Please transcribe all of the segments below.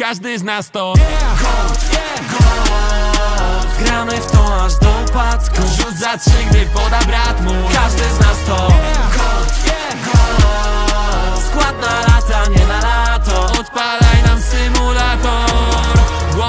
Każdy z nas to Gramy w to aż do upadku. Rzut za trzy, gdy poda brat mój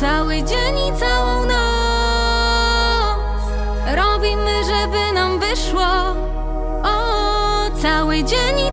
Cały dzień i całą noc Robimy, żeby nam wyszło. O, cały dzień i